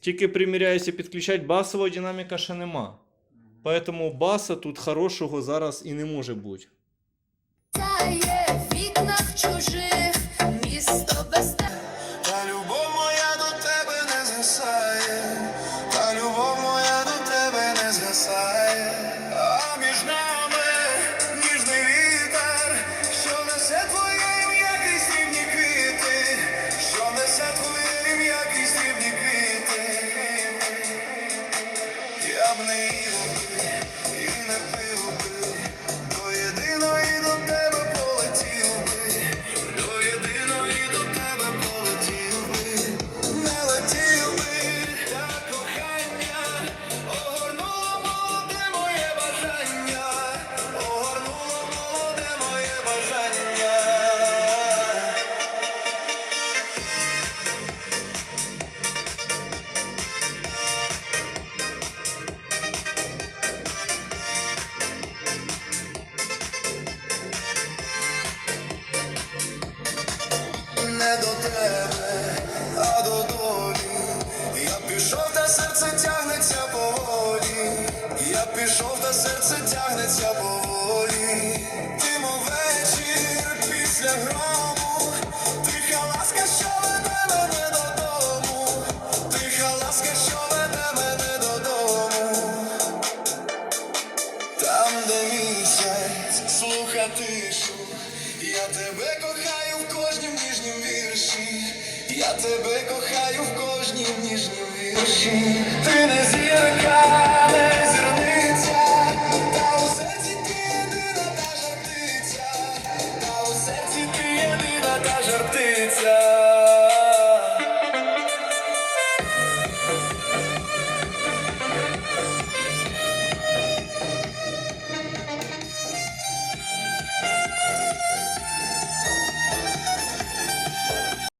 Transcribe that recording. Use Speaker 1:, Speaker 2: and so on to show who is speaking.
Speaker 1: тільки приміряюся підключати, басового динаміка ще нема. Поэтому баса тут хорошого зараз і не може бути.
Speaker 2: Тає в вікнах чужих,
Speaker 3: Я б не їв би і не пив не до тебе, а до долі. Я пішов, та серце тягнеться поволі. Я пішов, та серце тягнеться поволі. Ти мов вечір після грому, тиха ласка, що веде мене додому, тиха ласка, що веде мене додому. Там, де місяць, слуха тишу, я тебе кохаю кожнім ніжнім вірші, я тебе кохаю в кожнім ніжнім вірші. Ти не зірка, не зірниця, та у серці ти єдина та жартиця, та у серці ти єдина та жартиця.